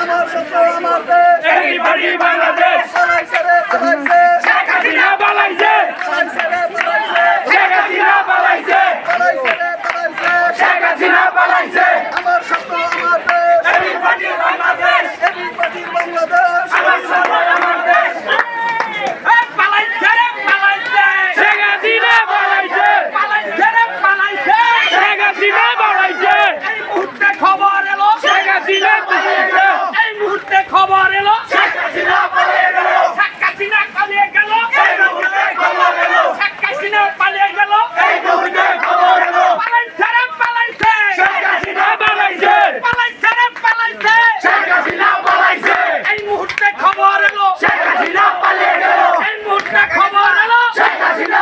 আমার সত্য আমার দেশ এই বাড়ি বাংলা খবর এলো। শেখ হাসিনা পালিয়ে গেল। এই মুহূর্তে খবর এলো। শেখ হাসিনা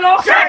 গেল